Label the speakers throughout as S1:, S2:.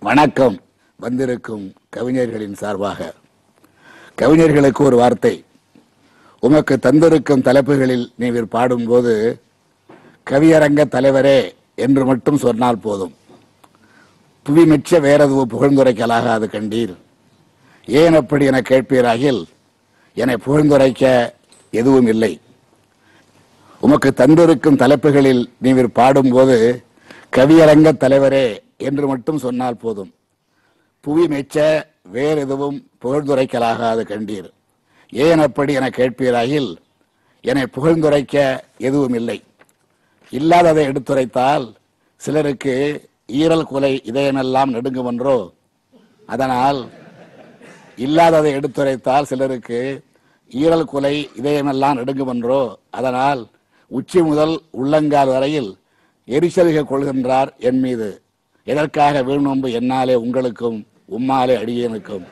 S1: வணக்கம். வந்திருக்கும் கவிஞர்களின் சார்பாக. கவிஞர்களுக்கு ஒரு வார்த்தை. உமக்கு தந்திருக்கும் தலைப்புகளில் நீங்கள் பாடும்போது கவியரங்க தலைவரே என்று மட்டும் சொன்னால் போதும். புவி வேறதுவு வேறெதுவோ புகழ்ந்துரைக்கலாகாது கண்டீர். ஏன் அப்படி என கேட்பீராகில் என்னை புகழ்ந்துரைக்க எதுவும் இல்லை. உமக்கு தந்திருக்கும் தலைப்புகளில் நீவர் பாடும்போது கவியரங்க தலைவரே என்று மட்டும் சொன்னால் போதும். புவி மெச்ச வேறு எதுவும் புகழ்ந்துரைக்கலாகாது கண்டீர். ஏன் அப்படி என கேட்பீராகில் என்னை புகழ்ந்துரைக்க எதுவும் இல்லை இல்லாததை எடுத்துரைத்தால் சிலருக்கு ஈரல் குலை இதயமெல்லாம் நடுங்குமென்றோ? அதனால் இல்லாததை எடுத்துரைத்தால் சிலருக்கு ஈரல் குலை இதயமெல்லாம் நடுங்குமென்றோ? அதனால் உச்சி முதல் உள்ளங்கால் வரையில் எரிச்சல்க கொள்கின்றார் என் மீது. எதற்காக வீழ்நோம்பு என்னாலே உங்களுக்கும் உம்மாலே அடியனுக்கும்.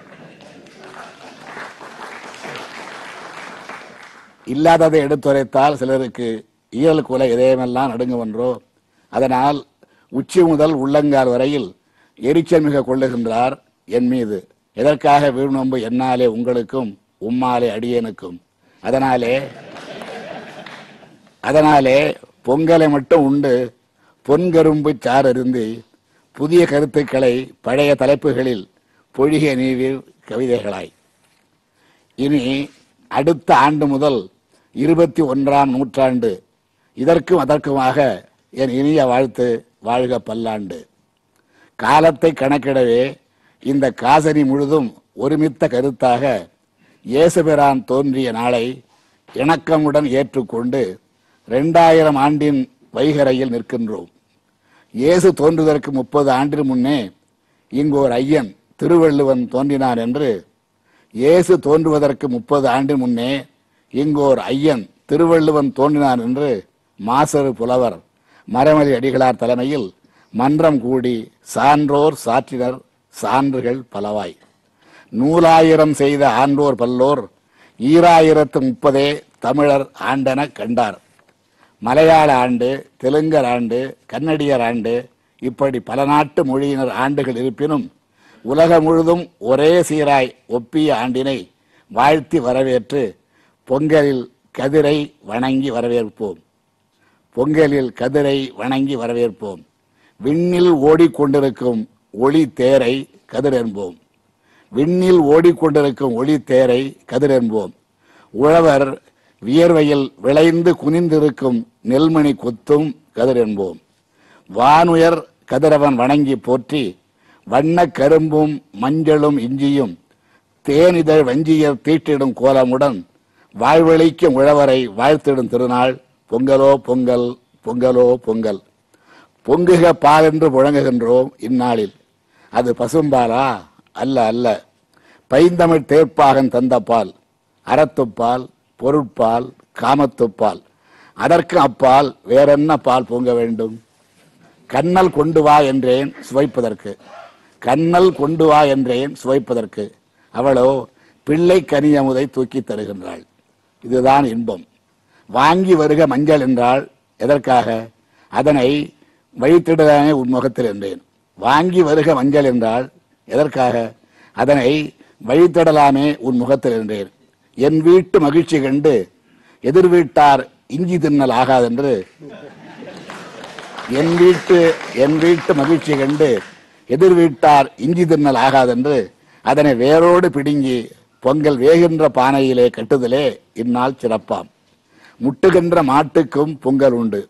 S1: இல்லாததை எடுத்துரைத்தால் சிலருக்கு இயல் குலை இதயமெல்லாம் நடுங்குவன்றோ அதனால் உச்சி முதல் உள்ளங்கால் வரையில் எரிச்சல் மிக கொள்ளுகின்றார் என் மீது. எதற்காக வீழ்நோம்பு என்னாலே உங்களுக்கும் உம்மாலே அடியனுக்கும். அதனாலே அதனாலே பொங்கலை மட்டும் உண்டு பொன்கரும்பு சாறருந்தி புதிய கருத்துக்களை பழைய தலைப்புகளில் பொழிக நீவில் கவிதைகளாய். இனி அடுத்த ஆண்டு முதல் இருபத்தி ஒன்றாம் நூற்றாண்டு இதற்கும் அதற்குமாக என் இனிய வாழ்த்து வாழ்க பல்லாண்டு. காலத்தை கணக்கிடவே இந்த காசனி முழுதும் ஒருமித்த கருத்தாக இயேசுபிரான் தோன்றிய நாளை இணக்கமுடன் ஏற்றுக்கொண்டு ரெண்டாயிரம் ஆண்டின் வைகரையில் நிற்கின்றோம். இயேசு தோன்றுவதற்கு முப்பது ஆண்டின் முன்னே இங்கு ஒரு ஐயன் திருவள்ளுவன் தோன்றினார் என்று இயேசு தோன்றுவதற்கு முப்பது ஆண்டு முன்னே இங்கோர் ஐயன் திருவள்ளுவன் தோன்றினார் என்று மாசரு புலவர் மரமலி அடிகளார் தலைமையில் மன்றம் கூடி சான்றோர் சாற்றினர் சான்றுகள் பலவாய். நூலாயிரம் செய்த ஆன்றோர் பல்லோர் ஈராயிரத்து முப்பதே தமிழர் ஆண்டன கண்டார். மலையாள ஆண்டு தெலுங்கர் ஆண்டு கன்னடியர் ஆண்டு இப்படி பல நாட்டு மொழியினர் ஆண்டுகள் இருப்பினும் உலகம் முழுதும் ஒரே சீராய் ஒப்பிய ஆண்டினை வாழ்த்தி வரவேற்று பொங்கலில் கதிரை வணங்கி வரவேற்போம். பொங்கலில் கதிரை வணங்கி வரவேற்போம். விண்ணில் ஓடிக்கொண்டிருக்கும் ஒளி தேரை கதிர் என்போம் விண்ணில் ஓடிக்கொண்டிருக்கும் ஒளி தேரை கதிர் என்போம் உழவர் வியர்வையில் விளைந்து குனிந்திருக்கும் நெல்மணி கொத்தும் கதிர் என்போம். வானுயர் கதிரவன் வணங்கி போற்றி வண்ணக் கரும்பும் மஞ்சளும் இஞ்சியும் தேனிதழ் வஞ்சியர் தீட்டிடும் கோலமுடன் வாழ்வழிக்கும் உழவரை வாழ்த்திடும் திருநாள் பொங்கலோ பொங்கல் பொங்கலோ பொங்கல். பொங்குக பால் என்று முழங்குகின்றோம் இந்நாளில். அது பசும்பாலா? அல்ல அல்ல. பைந்தமிழ் தேர்ப்பாகன் தந்த பால் அறத்துப்பால் பொருட்பால் காமத்துப்பால். அதற்கு அப்பால் வேறென்ன பால் பொங்க வேண்டும்? கண்ணல் கொண்டு வா என்றேன் சுவைப்பதற்கு. கண்ணல் கொண்டு வா என்றேன் சுவைப்பதற்கு. அவளோ பிள்ளை கனியமுதை தூக்கி தருகின்றாள். இதுதான் இன்பம். வாங்கி வருக மஞ்சள் என்றால் எதற்காக? அதனை வைத்திடலாமே உன் முகத்தில் என்றேன். வாங்கி வருக மஞ்சள் என்றால் எதற்காக? அதனை வழித்தடலாமே உன் முகத்தில் என்றேன். என் வீட்டு மகிழ்ச்சி கண்டு எதிர் வீட்டார் இஞ்சி தின்னல் ஆகாதென்று என் வீட்டு என் வீட்டு மகிழ்ச்சி கண்டு எதிர் வீட்டார் இஞ்சி தின்னல் ஆகாதென்று அதனை வேரோடு பிடுங்கி பொங்கல் வேகின்ற பானையிலே கட்டுதலே இந்நாள் சிறப்பாம். முட்டுகின்ற மாட்டுக்கும் பொங்கல் உண்டு.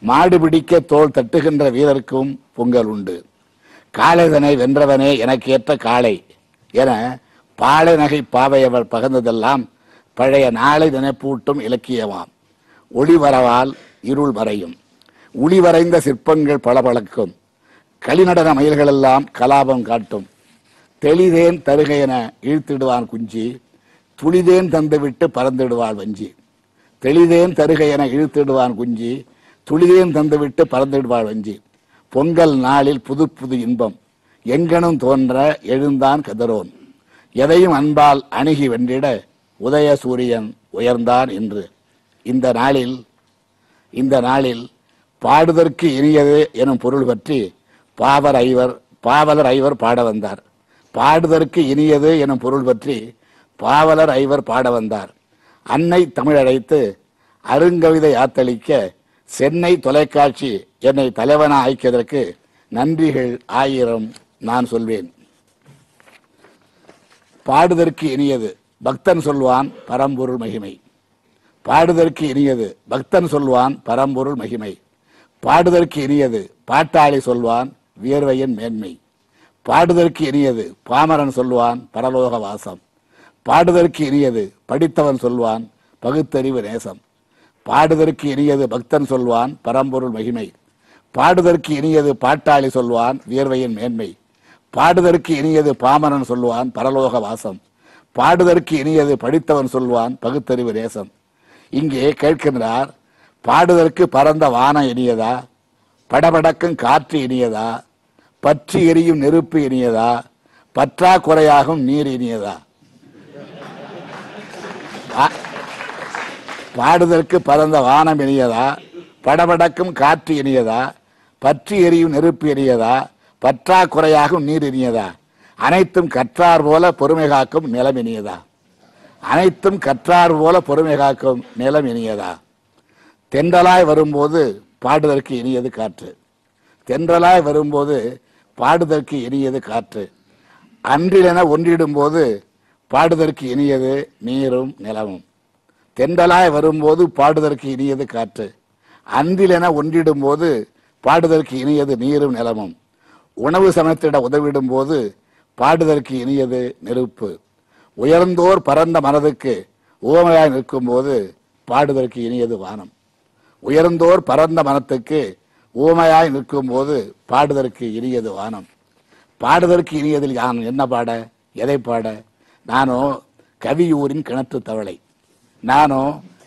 S1: மாடு பிடிக்க தோல் தட்டுகின்ற வீரருக்கும் பொங்கல் உண்டு. காளைதனை வென்றவனே எனக்கேற்ற காளை. என பாலை நகை பாவையவள் பகர்ந்ததெல்லாம் பழைய நாளை நினைப்பூட்டும் இலக்கியமாம். ஒளி வரவால் இருள் மறையும் ஒளி வரைந்த சிற்பங்கள் பளபளக்கும் களிநடன மயில்களெல்லாம் கலாபம் காட்டும். தெளிதேன் தருகையென இழுத்திடுவான் குஞ்சி. துளிதேன் தந்துவிட்டு பறந்துடுவாள் வஞ்சி. தெளிதேன் தருகையென இழுத்திடுவான் குஞ்சி. துளிதேன் தந்துவிட்டு பறந்துடுவாள் வஞ்சி. பொங்கல் நாளில் புது புது இன்பம். எங்கனும் தோன்ற எழுந்தான் கதரோன் எதையும் அன்பால் அணுகி வென்றிட உதய சூரியன் உயர்ந்தான் என்று இந்த நாளில் இந்த நாளில் பாடுதற்கு இனியது எனும் பொருள் பற்றி பாவர் ஐவர் பாவலர் ஐவர் பாட வந்தார். பாடுதற்கு இனியது எனும் பொருள் பற்றி பாவலர் ஐவர் பாட வந்தார். அன்னை தமிழழைத்து அருங்கவிதை ஆத்தளிக்க சென்னை தொலைக்காட்சி என்னை தலைவன ஆக்கியதற்கு நன்றிகள் ஆயிரம் நான் சொல்வேன். பாடுதற்கு இனியது. பக்தன் சொல்வான் பரம்பொருள் மகிமை. பாடுதற்கு இனியது பக்தன் சொல்வான் பரம்பொருள் மகிமை. பாடுதற்கு இனியது பாட்டாளி சொல்வான் வியர்வையின் மேன்மை. பாடுதற்கு இனியது பாமரன் சொல்வான் பரலோக வாசம். பாடுதற்கு இனியது படித்தவன் சொல்வான் பகுத்தறிவு நேசம். பாடுதற்கு இனியது பக்தன் சொல்வான் பரம்பொருள் மகிமை. பாடுதற்கு இனியது பாட்டாளி சொல்வான் வியர்வையின் மேன்மை. பாடுதற்கு இனியது பாமரன் சொல்வான் பரலோக வாசம். பாடுதற்கு இனியது படித்தவன் சொல்வான் பகுத்தறிவு நேசம் இங்கே கேட்கின்றார் பாடுதற்கு பரந்த வானம் இனியதா? படபடக்கும் காற்று இனியதா? பற்றி எரியும் நெருப்பு இனியதா? பற்றாக்குறையாகும் நீர் இனியதா? பா- பாடுதற்கு பரந்த வானம் இனியதா? படபடக்கும் காற்று இனியதா? பற்றி எரியும் நெருப்பு இனியதா? பற்றாக்குறையாகும் நீர் இனியதா? அனைத்தும் கற்றார் போல பொறுமை காக்கும் நிலம் இனியதா? அனைத்தும் கற்றார் போல பொறுமை காக்கும் நிலம் இனியதா? தென்றலாய் வரும்போது பாடுதற்கு இனியது காற்று. தென்றலாய் வரும்போது பாடுதற்கு இனியது காற்று. அன்றிலென ஒன்றிடும்போது பாடுதற்கு இனியது நீரும் நிலமும். தென்றலாய் வரும்போது பாடுதற்கு இனியது காற்று. அன்றிலென ஒன்றிடும்போது பாடுதற்கு இனியது நீரும் நிலமும். உணவு சமத்திட உதவிடும் போது பாடுதற்கு இனியது நெருப்பு. உயர்ந்தோர் பரந்த மனதுக்கு உவமையாய் நிற்கும்போது பாடுதற்கு இனியது வானம். உயர்ந்தோர் பரந்த மனத்துக்கு ஊமையாய் நிற்கும்போது பாடுதற்கு இனியது வானம். பாடுதற்கு இனியதில் யான் என்ன பாட? எதை பாட? நானோ கவியூரின் கிணற்று தவளை. நானோ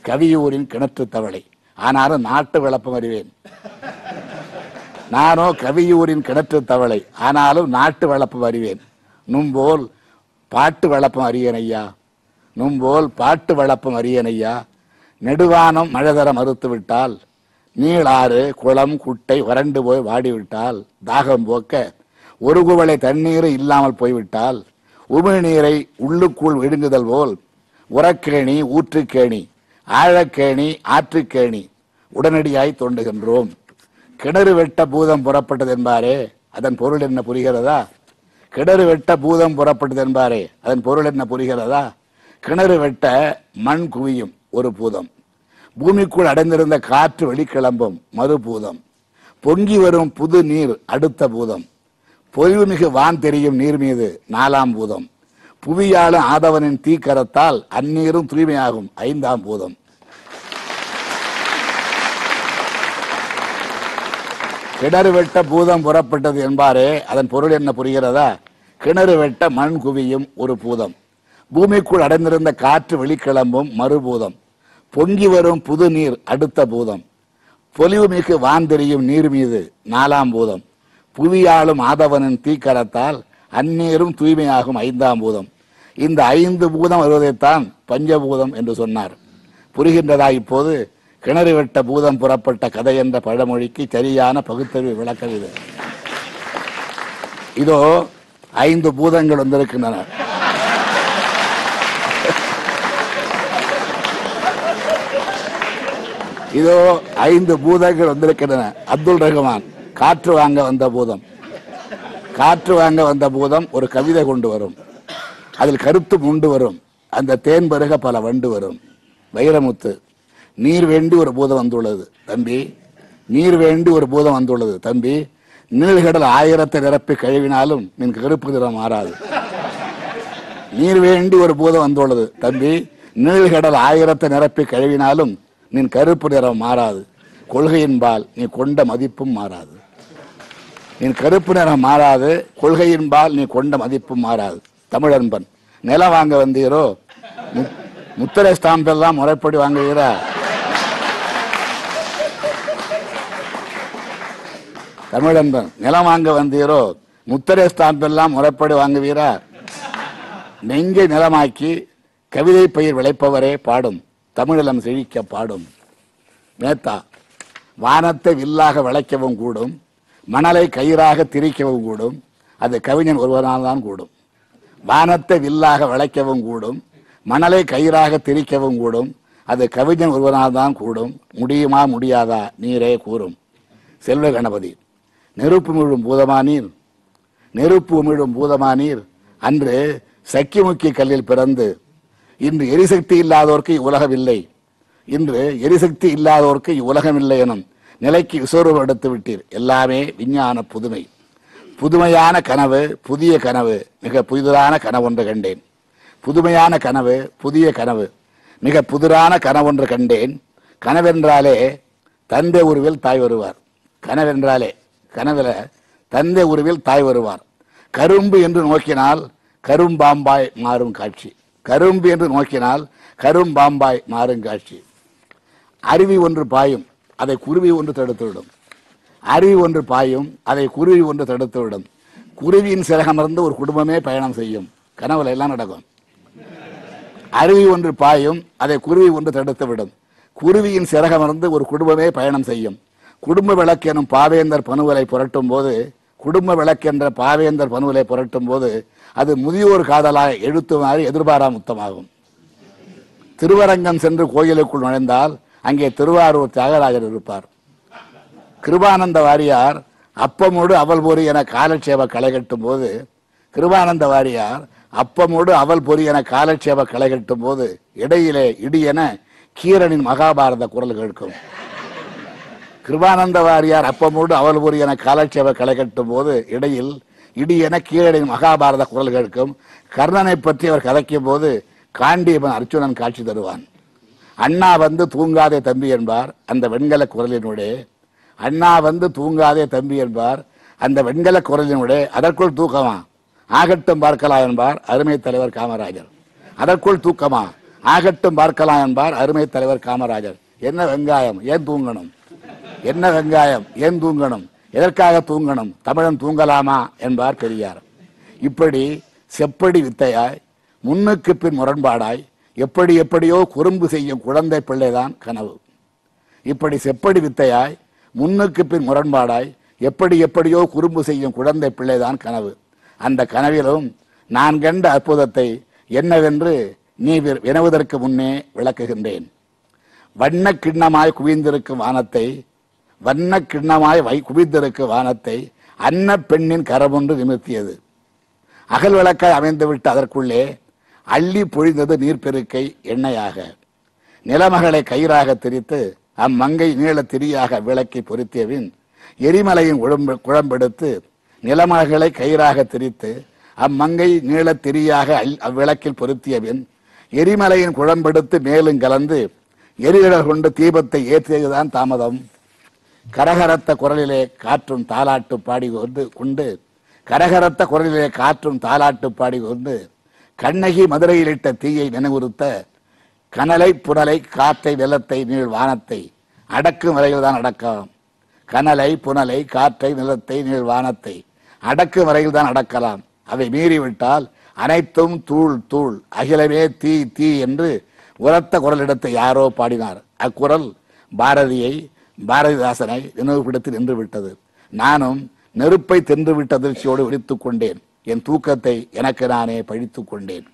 S1: கவியூரின் கிணற்று தவளை. ஆனாலும் நாட்டு விளப்பம் அறிவேன் நானோ கவியூரின் கிணற்று தவளை. ஆனாலும் நாட்டு வளப்பம் அறிவேன். நும்போல் பாட்டு வளப்பம் அறியேன் ஐயா நும்போல் பாட்டு வளப்பம் அறியேன் ஐயா நெடுவானம் மழை தர மறுத்து விட்டால் நீளாறு குளம் குட்டை வறண்டு போய் வாடிவிட்டால் தாகம் போக்க ஒரு குவளை தண்ணீர் இல்லாமல் போய்விட்டால் உமிழ் நீரை உள்ளுக்குள் விழுங்குதல் போல் உரக்கேணி ஊற்றுக்கேணி ஆழக்கேணி ஆற்றுக்கேணி உடனடியாய் தோண்டுகின்றோம். கிணறு வெட்ட பூதம் புறப்பட்டது என்பாரே. அதன் பொருள் என்ன புரிகிறதா? கிணறு வெட்ட பூதம் புறப்பட்டது என்பாரே. அதன் பொருள் என்ன புரிகிறதா? கிணறு வெட்ட மண் குவியும் ஒரு பூதம். பூமிக்குள் அடைந்திருந்த காற்று வெளிக்கிளம்பும் மறுபூதம் பொங்கி வரும் புது நீர் அடுத்த பூதம். பொலிவுமிகு வான் தெரியும் நீர் மீது நாலாம் பூதம். புவியாளும் ஆதவனின் தீக்கரத்தால் அந்நீரும் தூய்மையாகும் ஐந்தாம் பூதம். கிணறு வெட்ட பூதம் புறப்பட்டது என்பாரே அதன் பொருள் என்ன புரிகிறதா? கிணறு வெட்ட மண் குவியும் ஒரு பூதம். பூமிக்குள் அடைந்திருந்த காற்று வெளிக்கிளம்பும் மறுபூதம். பொங்கி வரும் புது நீர் அடுத்த பூதம். பொலிவு மிகு தெரியும் நீர் மீது நாலாம் பூதம். புவியாளும் ஆதவனின் தீக்கரத்தால் அந்நீரும் தூய்மையாகும் ஐந்தாம் பூதம். இந்த ஐந்து பூதம் வருவதைத்தான் பஞ்சபூதம் என்று சொன்னார். புரிகின்றதா இப்போது? கிணறு வெட்ட பூதம் புறப்பட்ட கதை என்ற பழமொழிக்கு சரியான பகுத்தறிவு விளக்கம் இது. இதோ ஐந்து பூதங்கள் வந்திருக்கின்றன. இதோ ஐந்து பூதங்கள் வந்திருக்கின்றன. அப்துல் ரஹ்மான் காற்று வாங்க வந்த பூதம். காற்று வாங்க வந்த பூதம் ஒரு கவிதை கொண்டு வரும். அதில் கருத்து முண்டு வரும். அந்த தேன் பருக பல வண்டு வரும். வைரமுத்து நீர் வேண்டி ஒரு பூதம் வந்துள்ளது தம்பி. நீர் வேண்டி ஒரு பூதம் வந்துள்ளது தம்பி. நீழ்கடல் ஆயிரத்தை நிரப்பி கழுவினாலும் நின் கருப்பு நிறம் மாறாது. நீர் வேண்டி ஒரு பூதம் வந்துள்ளது தம்பி. நீழ்கடல் ஆயிரத்தை நிரப்பி கழுவினாலும் நின் கருப்பு நிறம் மாறாது. கொள்கையின்பால் நீ கொண்ட மதிப்பும் மாறாது. நின் கருப்பு நிறம் மாறாது கொள்கையின்பால் நீ கொண்ட மதிப்பும் மாறாது. தமிழன்பன் நிலம் வாங்க வந்தீரோ? முத்திரை ஸ்டாம்ப் எல்லாம் முறைப்படி வாங்குகிறா? தமிழன்பன் நிலம் வாங்க வந்தீரோ? முத்தரே ஸ்டாம்ப் எல்லாம் முறைப்படி வாங்குவீரா? நெஞ்சை நிலமாக்கி கவிதை பயிர் விளைப்பவரே பாடும் தமிழலம் செழிக்க பாடும். மேத்தா வானத்தை வில்லாக விளைக்கவும் கூடும் மணலை கயிறாக திரிக்கவும் கூடும் அது கவிஞன் ஒருவனால் தான் கூடும். வானத்தை வில்லாக வளைக்கவும் கூடும் மணலை கயிறாக திரிக்கவும் கூடும் அது கவிஞன் ஒருவனால் தான் கூடும். முடியுமா முடியாதா? நீரே கூறும். செல்வ கணபதி நெருப்பு மீழும் பூதமானீர் நெருப்பு மீழும் பூதமானீர் அன்று சக்கிமுக்கி கல்லில் பிறந்து இன்று எரிசக்தி இல்லாதோர்க்கு உலகம் இல்லை இன்று எரிசக்தி இல்லாதோர்க்கு உலகம் இல்லை எனும் நிலைக்கு விசோர்வு எடுத்து விட்டீர். எல்லாமே விஞ்ஞான புதுமை. புதுமையான கனவு புதிய கனவு மிக புதிதான கனவொன்று கண்டேன். புதுமையான கனவு புதிய கனவு மிக புதிரான கனவொன்று கண்டேன். கனவென்றாலே தந்தை உருவில் தாய் வருவார். கனவென்றாலே கனவுல தந்தை உருவில் தாய் வருவார். கரும்பு என்று நோக்கினால் கரும்பாம்பாய் மாறும் காட்சி. கரும்பு என்று நோக்கினால் கரும்பாம்பாய் மாறும் காட்சி. அருவி ஒன்று பாயும் அதை குருவி ஒன்று தடுத்துவிடும். அருவி ஒன்று பாயும் அதை குருவி ஒன்று தடுத்துவிடும். குருவியின் சிறகமர்ந்து ஒரு குடும்பமே பயணம் செய்யும். கனவுல எல்லாம் நடக்கும். அருவி ஒன்று பாயும் அதை குருவி ஒன்று தடுத்துவிடும். குருவியின் சிறகமர்ந்து ஒரு குடும்பமே பயணம் செய்யும். குடும்ப விளக்கு எனும் பாவேந்தர் பணுவலை புரட்டும் போது குடும்ப விளக்கு என்ற பாவேந்தர் பணுவலை புரட்டும் போது அது முதியோர் காதலாய் எழுத்து மாறி எதிர்பாரா முத்தமாகும். திருவரங்கம் சென்று கோயிலுக்குள் நுழைந்தால் அங்கே திருவாரூர் தியாகராஜர் இருப்பார். கிருபானந்த வாரியார் அப்பமோடு அவல் பொறி என காலட்சேப களை கட்டும் போது கிருபானந்த வாரியார் அப்பமோடு அவல் பொறி என காலட்சேப களை கட்டும் போது இடையிலே இடி என கீரனின் மகாபாரத குரல் கேட்கும். கிருபானந்த வாரியார் அப்பமோடு அவல் என காலட்சேப களை கட்டும் போது இடையில் இடி என கீரனின் மகாபாரத குரல் கேட்கும். கர்ணனை பற்றி அவர் கதைக்கும் போது காண்டியவன் அர்ஜுனன் காட்சி தருவான். அண்ணா வந்து தூங்காதே தம்பி என்பார். அந்த வெண்கல குரலினுடைய அண்ணா வந்து தூங்காதே தம்பி என்பார். அந்த வெண்கல குரலினுடைய அதற்குள் தூக்கமா? ஆகட்டும் பார்க்கலாம் என்பார் அருமை தலைவர் காமராஜர். அதற்குள் தூக்கமா? ஆகட்டும் பார்க்கலாம் என்பார் அருமை தலைவர் காமராஜர். என்ன வெங்காயம்? ஏன் தூங்கணும்? என்ன வெங்காயம்? ஏன் தூங்கணும்? எதற்காக தூங்கணும்? தமிழன் தூங்கலாமா? என்பார் பெரியார். இப்படி செப்படி வித்தையாய் முன்னுக்கு பின் முரண்பாடாய் எப்படி எப்படியோ குறும்பு செய்யும் குழந்தை பிள்ளைதான் கனவு. இப்படி செப்படி வித்தையாய் முன்னுக்கு பின் முரண்பாடாய் எப்படி எப்படியோ குறும்பு செய்யும் குழந்தை பிள்ளைதான் கனவு. அந்த கனவிலும் நான் கண்ட அற்புதத்தை என்னவென்று நீ வினவுவதற்கு முன்னே விளக்குகின்றேன். வண்ண கிண்ணமாய் குவிந்திருக்கும் வானத்தை வண்ண கிண்ணமாய் வை குவித்திருக்க வானத்தை அன்ன பெண்ணின் கரமொன்று நிமித்தியது அகல் விளக்காய் அமைந்துவிட்டு அதற்குள்ளே அள்ளி பொழிந்தது நீர்ப்பெருக்கை எண்ணெயாக. நிலமகளை கயிறாக திரித்து அம்மங்கை நீள திரியாக விளக்கை பொருத்தியவின் எரிமலையின் குழம்பு குழம்பெடுத்து நிலமகளை கயிறாக திரித்து அம்மங்கை நீள திரியாக அல்- அவ்விளக்கில் பொருத்தியபின் எரிமலையின் குழம்பெடுத்து மேலும் கலந்து எரிகடல் கொண்டு தீபத்தை ஏற்றியதுதான் தாமதம். கரகரத்த குரலிலே காற்றும் தாலாட்டு பாடி கொண்டு கொண்டு கரகரத்த குரலிலே காற்றும் தாலாட்டு பாடி கொண்டு கண்ணகி மதுரையில் இட்ட தீயை நினைவுறுத்த கனலை புனலை காத்தை நிலத்தை நீள் வானத்தை அடக்கும் வரையில் தான் அடக்கலாம் கனலை புனலை காற்றை நிலத்தை நீள் வானத்தை அடக்கும் வரையில் தான் அடக்கலாம். அவை மீறிவிட்டால் அனைத்தும் தூள் தூள் அகிலமே தீ தீ என்று உரத்த குரலிடத்தை யாரோ பாடினார். அக்குரல் பாரதியை பாரதிதாசனை நினைவுபடுத்தி நின்று விட்டது நானும் நெருப்பை தின்றுவிட்ட அதிர்ச்சியோடு விழித்துக் கொண்டேன் என் தூக்கத்தை எனக்கு நானே பழித்துக் கொண்டேன்.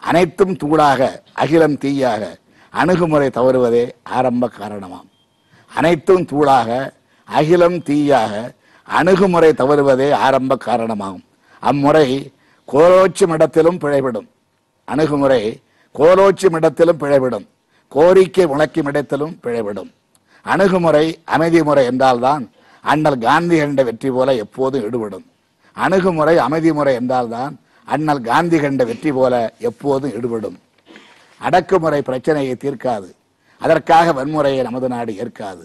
S1: அனைத்தும் தூளாக அகிலம் தீயாக அணுகுமுறை தவறுவதே ஆரம்ப காரணமாம். அனைத்தும் தூளாக அகிலம் தீயாக அணுகுமுறை தவறுவதே ஆரம்ப காரணமாகும் அம்முறை கோலோச்சும் இடத்திலும் பிழைபடும். அணுகுமுறை கோலோச்சி இடத்திலும் பிழைபடும். கோரிக்கை முழக்கும் இடத்திலும் பிழைபடும். அணுகுமுறை அமைதி முறை என்றால்தான் அண்ணல் காந்தி கண்ட வெற்றி போல எப்போதும் ஈடுபடும் அணுகுமுறை அமைதி முறை என்றால்தான் அண்ணல் காந்தி கண்ட வெற்றி போல எப்போதும் ஈடுபடும் அடக்குமுறை பிரச்சனையை தீர்க்காது. அதற்காக வன்முறையை நமது நாடு ஏற்காது.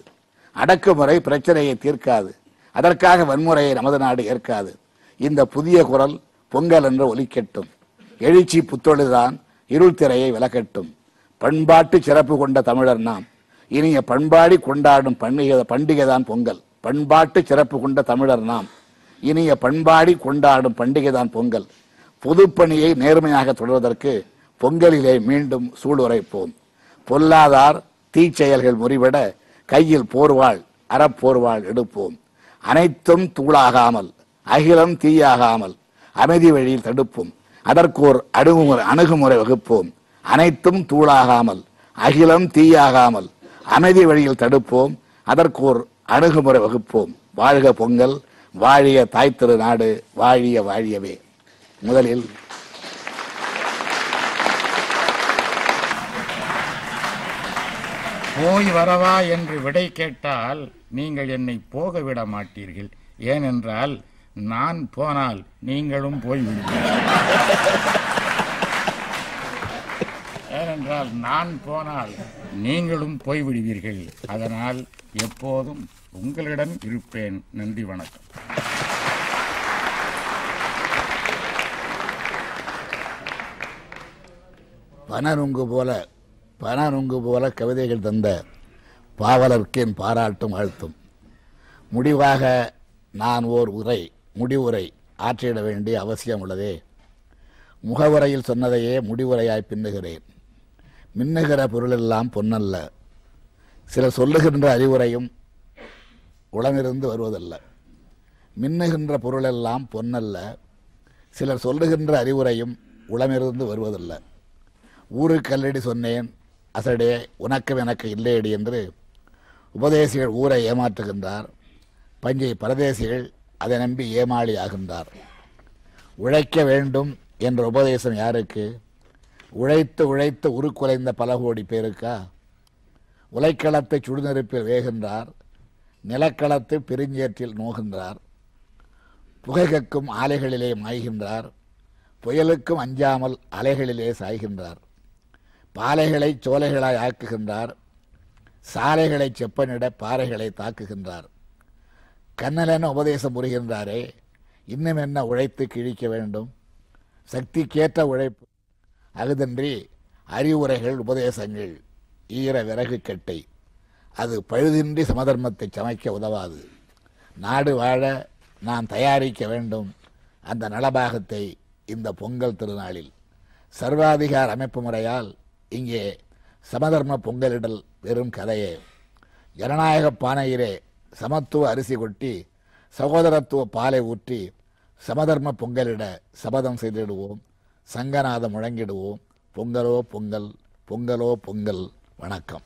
S1: அடக்குமுறை பிரச்சனையை தீர்க்காது. அதற்காக வன்முறையை நமது நாடு ஏற்காது. இந்த புதிய குரல் பொங்கல் என்று ஒலிக்கட்டும். எழுச்சி புத்தொழுதான் இருள் திரையை விலகட்டும் பண்பாட்டு சிறப்பு கொண்ட தமிழர் நாம் இனிய பண்பாடி கொண்டாடும் பண்டிகை பண்டிகைதான் பொங்கல். பண்பாட்டு சிறப்பு கொண்ட தமிழர் நாம். இனிய பண்பாடி கொண்டாடும் பண்டிகைதான் பொங்கல். பொதுப்பணியை நேர்மையாக தொடர்வதற்கு பொங்கலிலே மீண்டும் சூளுரைப்போம். பொல்லாதார் தீச்செயல்கள் முறிவிட கையில் போர்வாள் அறப்போர்வாள் எடுப்போம். அனைத்தும் தூளாகாமல் அகிலம் தீயாகாமல் அமைதி வழியில் தடுப்போம். அதற்கோர் அணுகுமுறை அணுகுமுறை வகுப்போம். அனைத்தும் தூளாகாமல் அகிலம் தீயாகாமல் அமைதி வழியில் தடுப்போம். அதற்கோர் அணுகுமுறை வகுப்போம். வாழ்க பொங்கல் வாழிய தாய் திருநாடு வாழிய வாழியவே. முதலில்
S2: போய் வரவா என்று விடை கேட்டால் நீங்கள் என்னை போக விட மாட்டீர்கள். ஏனென்றால் நான் போனால் நீங்களும் போய்விடுவீர்கள். ஏனென்றால் நான் போனால் நீங்களும் போய்விடுவீர்கள். அதனால் எப்போதும் உங்களிடம் இருப்பேன். நன்றி வணக்கம்.
S1: பனருங்கு போல பனருங்கு போல கவிதைகள் தந்த பாவலர்க்கேன் பாராட்டும் வாழ்த்தும். முடிவாக நான் ஓர் உரை முடிவுரை ஆற்றிட வேண்டிய அவசியம் உள்ளதே. முகவுரையில் சொன்னதையே முடிவுரையாய் பின்னுகிறேன். மின்னுகிற பொருளெல்லாம் பொன்னல்ல. சிலர் சொல்லுகின்ற அறிவுரையும் உளமிருந்து வருவதல்ல. மின்னுகின்ற பொருளெல்லாம் பொன்னல்ல. சிலர் சொல்லுகின்ற அறிவுரையும் உளமிருந்து வருவதல்ல. ஊருக்கு கல்லடி சொன்னேன் அசடே உனக்கும் எனக்கு இல்லையடி என்று உபதேசிகள் ஊரை ஏமாற்றுகின்றார். பஞ்சை பரதேசிகள் அதை நம்பி ஏமாளி ஆகின்றார். உழைக்க வேண்டும் என்ற உபதேசம் யாருக்கு? உழைத்து உழைத்து உருக்குலைந்த பல கோடி பேருக்கா? உலைக்களத்தை சுடுநெருப்பில் வேகின்றார் நிலக்களத்து பெருஞ்சேற்றில் நோகின்றார் புகை கக்கும் ஆலைகளிலே மாய்கின்றார் புயலுக்கும் அஞ்சாமல் அலைகளிலே சாய்கின்றார் பாலைகளை சோலைகளாய் ஆக்குகின்றார் சாலைகளை செப்பனிட பாறைகளை தாக்குகின்றார். கண்ணலென உபதேசம் புரிகின்றாரே இன்னும் என்ன உழைத்து கிழிக்க வேண்டும்? சக்திக்கேற்ற உழைப்பு அகுதன்றி அறிவுரைகள் உபதேசங்கள் ஈர விறகு கட்டை. அது பழுதின்றி சமதர்மத்தை சமைக்க உதவாது. நாடு வாழ நாம் தயாரிக்க வேண்டும். அந்த நலபாகத்தை இந்த பொங்கல் திருநாளில். சர்வாதிகார அமைப்பு முறையால் இங்கே சமதர்ம பொங்கலிடல் வெறும் கதையே. ஜனநாயக பானையிலே சமத்துவ அரிசி கொட்டி சகோதரத்துவ பாலை ஊற்றி சமதர்ம பொங்கலிட சபதம் செய்திடுவோம். சங்கநாதம் முழங்கிடுவோம். பொங்கலோ பொங்கல் பொங்கலோ பொங்கல். வணக்கம்.